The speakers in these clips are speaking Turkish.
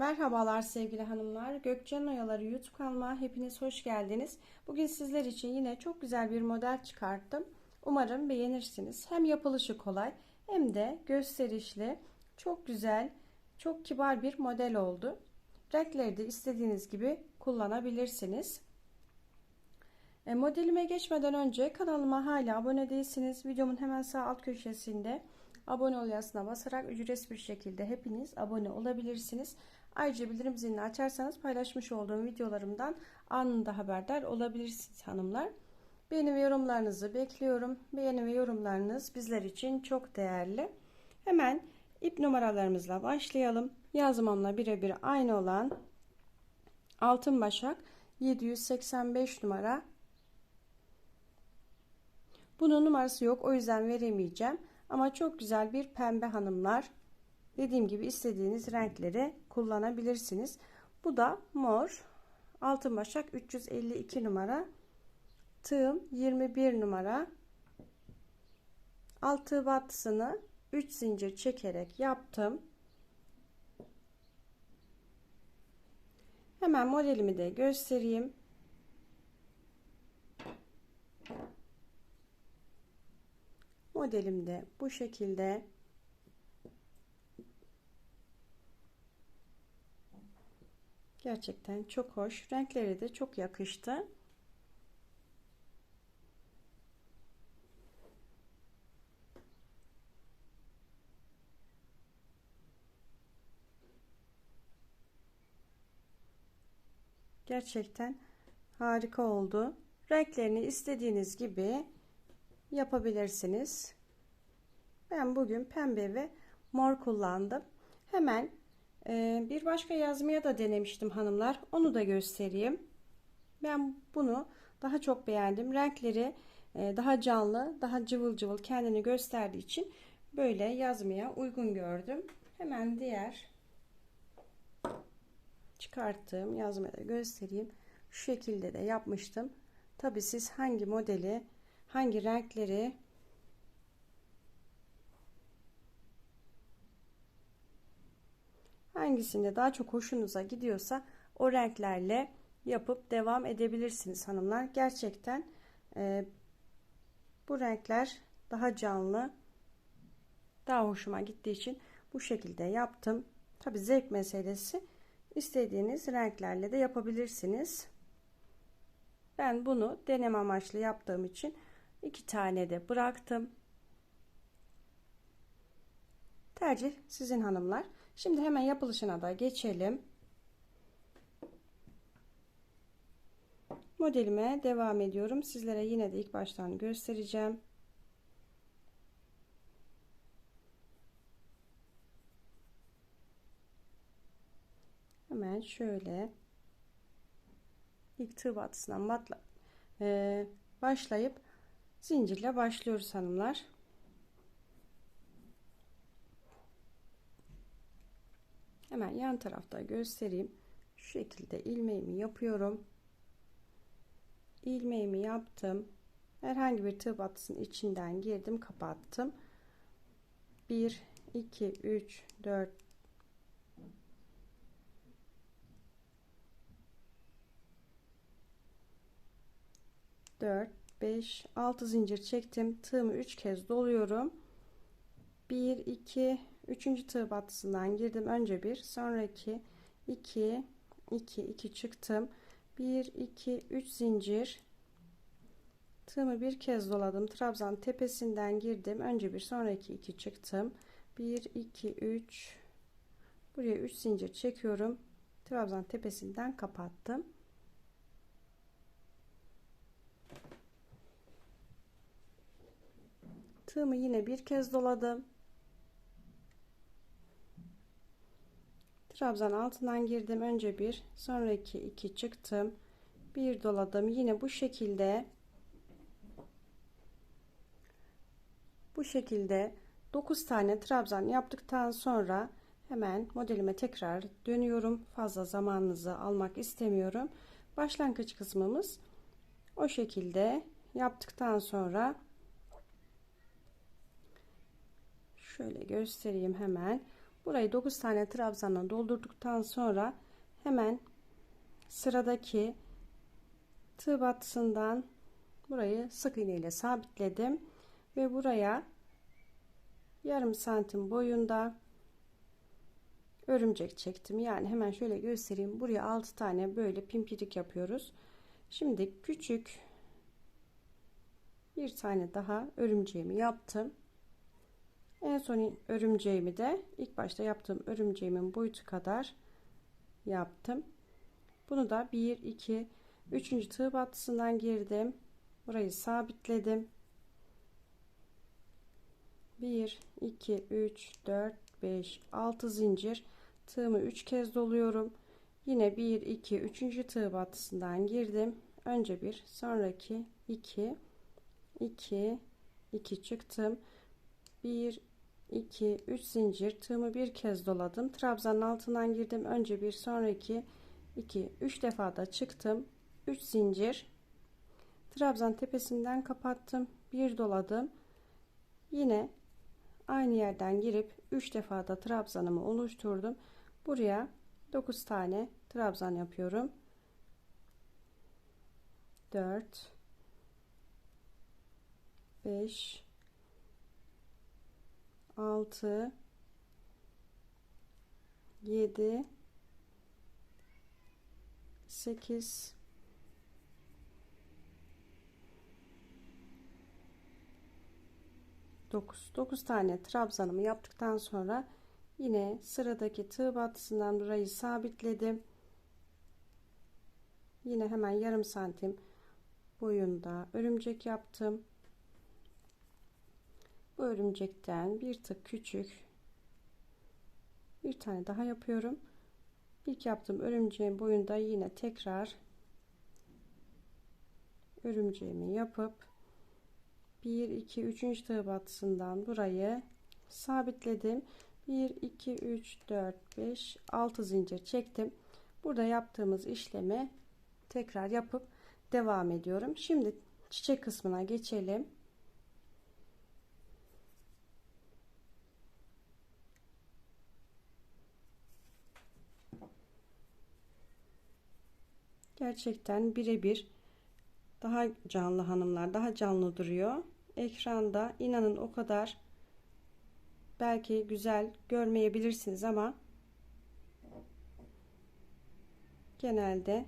Merhabalar sevgili hanımlar. Gökçen Oyaları YouTube kanalıma hepiniz hoş geldiniz. Bugün sizler için yine çok güzel bir model çıkarttım. Umarım beğenirsiniz. Hem yapılışı kolay hem de gösterişli, çok güzel, çok kibar bir model oldu. Renkleri de istediğiniz gibi kullanabilirsiniz. E, modelime geçmeden önce kanalıma hala abone değilsiniz. Videomun hemen sağ alt köşesinde abone ol yazısına basarak ücretsiz bir şekilde hepiniz abone olabilirsiniz. Ayrıca bildirim zilini açarsanız paylaşmış olduğum videolarımdan anında haberdar olabilirsiniz hanımlar. Beğeni ve yorumlarınızı bekliyorum. Beğeni ve yorumlarınız bizler için çok değerli. Hemen ip numaralarımızla başlayalım. Yazmamla birebir aynı olan altın başak 785 numara. Bunun numarası yok o yüzden veremeyeceğim. Ama çok güzel bir pembe hanımlar. Dediğim gibi istediğiniz renkleri kullanabilirsiniz. Bu da mor. Altın başak 352 numara. Tığım 21 numara. Altı battısını 3 zincir çekerek yaptım. Hemen modelimi de göstereyim. Modelim de bu şekilde. Gerçekten çok hoş. Renkleri de çok yakıştı. Gerçekten harika oldu. Renklerini istediğiniz gibi yapabilirsiniz. Ben bugün pembe ve mor kullandım. Hemen bir başka yazmaya da denemiştim hanımlar. Onu da göstereyim. Ben bunu daha çok beğendim. Renkleri e, daha canlı, daha cıvıl cıvıl kendini gösterdiği için böyle yazmaya uygun gördüm. Hemen diğer çıkarttığım yazmaya da göstereyim. Şu şekilde de yapmıştım. Tabi siz hangi modeli, hangi renkleri hangisinde daha çok hoşunuza gidiyorsa o renklerle yapıp devam edebilirsiniz hanımlar. Gerçekten e, bu renkler daha canlı daha hoşuma gittiği için bu şekilde yaptım. Tabi zevk meselesi istediğiniz renklerle de yapabilirsiniz. Ben bunu deneme amaçlı yaptığım için iki tane de bıraktım. Tercih sizin hanımlar. Şimdi hemen yapılışına da geçelim. Modelime devam ediyorum. Sizlere yine de ilk baştan göstereceğim. Hemen şöyle ilk tığ batısından batla, e, başlayıp zincirle başlıyoruz hanımlar. Hemen yan tarafta göstereyim. Şu şekilde ilmeğimi yapıyorum. ilmeğimi yaptım. Herhangi bir tığ batısının içinden girdim, kapattım. 1 2 3 4 4 5 6 zincir çektim. Tığımı 3 kez doluyorum. 1 2 3. tığ batısından girdim. Önce bir, sonraki 2 2 2 çıktım. 1 2 3 zincir tığımı bir kez doladım. Trabzan tepesinden girdim. Önce bir, sonraki 2 çıktım. 1 2 3 buraya 3 zincir çekiyorum. Trabzan tepesinden kapattım. Tığımı yine bir kez doladım. Trabzan altından girdim. Önce bir, sonraki iki çıktım. Bir doladım. Yine bu şekilde bu şekilde 9 tane trabzan yaptıktan sonra hemen modelime tekrar dönüyorum. Fazla zamanınızı almak istemiyorum. Başlangıç kısmımız o şekilde yaptıktan sonra şöyle göstereyim hemen Burayı 9 tane trabzanla doldurduktan sonra hemen sıradaki tığ battısından burayı sık iğne ile sabitledim ve buraya yarım santim boyunda örümcek çektim. Yani hemen şöyle göstereyim. Buraya 6 tane böyle pimpirik yapıyoruz. Şimdi küçük bir tane daha örümceğimi yaptım. En son örümceğimi de ilk başta yaptığım örümceğimin boyutu kadar yaptım. Bunu da 1 2 3. tığ battısından girdim. Burayı sabitledim. 1 2 3 4 5 6 zincir tığımı 3 kez doluyorum. Yine 1 2 3. tığ battısından girdim. Önce bir, sonraki 2 2 2 çıktım. 1 2 3 zincir tığımı bir kez doladım. Trabzanın altından girdim. Önce bir, sonraki 2 3 defa da çıktım. 3 zincir trabzan tepesinden kapattım. Bir doladım. Yine aynı yerden girip 3 defa da trabzanımı oluşturdum. Buraya 9 tane trabzan yapıyorum. 4 5 6 7 8 9 9 tane trabzanımı yaptıktan sonra yine sıradaki tığ battısından burayı sabitledim. Yine hemen yarım santim boyunda örümcek yaptım bu örümcekten bir tık küçük bir tane daha yapıyorum. İlk yaptığım örümceğin boyunda yine tekrar örümceğimi yapıp 1 2 3. tığ battısından burayı sabitledim. 1 2 3 4 5 6 zincir çektim. Burada yaptığımız işlemi tekrar yapıp devam ediyorum. Şimdi çiçek kısmına geçelim gerçekten birebir daha canlı hanımlar daha canlı duruyor. Ekranda inanın o kadar belki güzel görmeyebilirsiniz ama genelde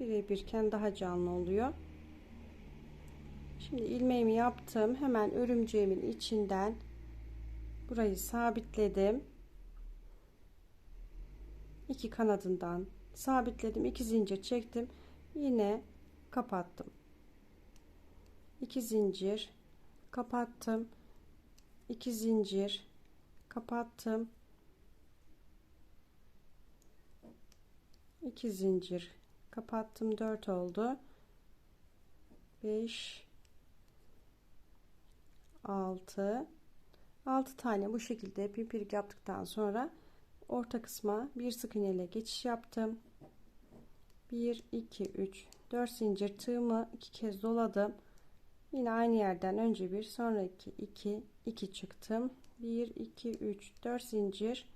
birebirken daha canlı oluyor. Şimdi ilmeğimi yaptım. Hemen örümceğimin içinden burayı sabitledim iki kanadından sabitledim iki zincir çektim yine kapattım. İki zincir kapattım iki zincir kapattım. İki zincir kapattım 4 oldu. 5 6 6 tane bu şekilde pimpirlik yaptıktan sonra orta kısma bir sık iğne ile geçiş yaptım. 1 2 3 4 zincir tığımı iki kez doladım. Yine aynı yerden önce bir sonraki 2 2 çıktım. 1 2 3 4 zincir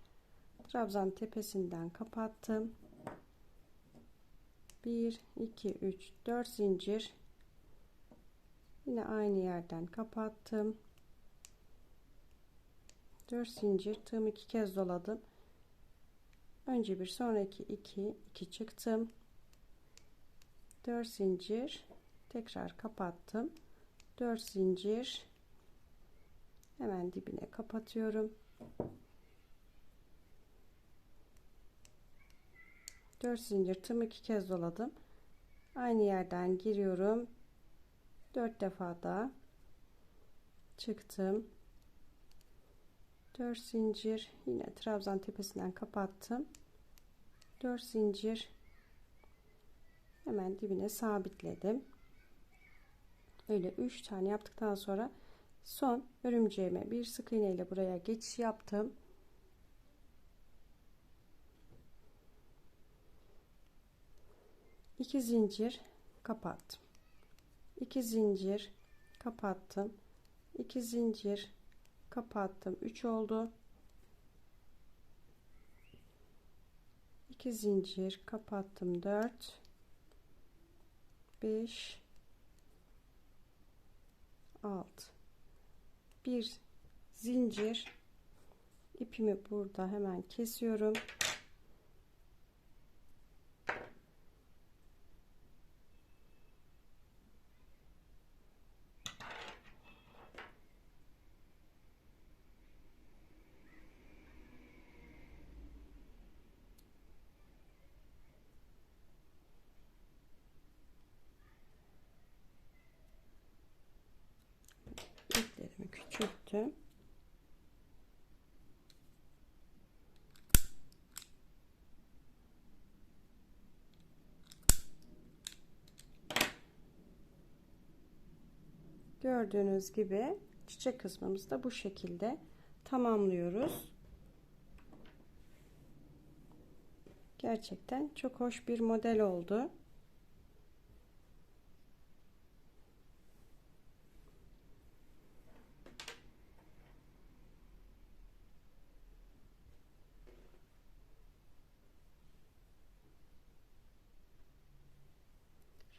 trabzan tepesinden kapattım. 1 2 3 4 zincir yine aynı yerden kapattım. 4 zincir tığımı iki kez doladım önce bir sonraki 2 2 çıktım. 4 zincir tekrar kapattım. 4 zincir hemen dibine kapatıyorum. 4 zincir tım iki kez doladım. Aynı yerden giriyorum. 4 defa da çıktım 4 zincir yine trabzan tepesinden kapattım. 4 zincir hemen dibine sabitledim. Öyle 3 tane yaptıktan sonra son örümceğime bir sık iğne ile buraya geçiş yaptım. 2 zincir kapattım. 2 zincir kapattım. 2 zincir kapattım. 3 oldu. 2 zincir. Kapattım. 4 5 6 bir zincir. İpimi burada hemen kesiyorum küçülttüm. Gördüğünüz gibi çiçek kısmımızı da bu şekilde tamamlıyoruz. Gerçekten çok hoş bir model oldu.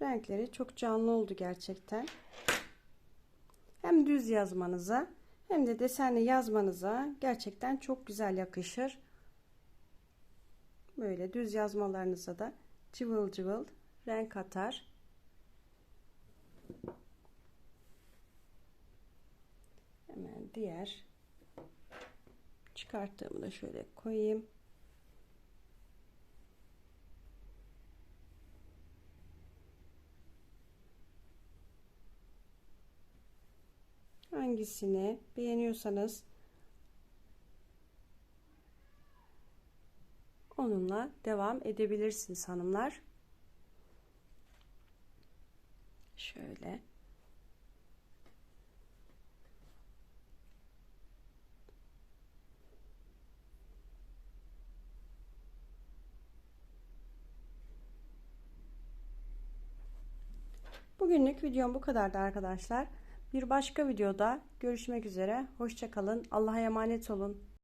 Renkleri çok canlı oldu gerçekten. Hem düz yazmanıza hem de desenli yazmanıza gerçekten çok güzel yakışır. Böyle düz yazmalarınıza da cıvıl cıvıl renk atar. Hemen diğer çıkarttığımı da şöyle koyayım. Hangisini beğeniyorsanız onunla devam edebilirsiniz hanımlar. Şöyle. Bugünlük videom bu kadardı arkadaşlar. Bir başka videoda görüşmek üzere. Hoşçakalın. Allah'a emanet olun.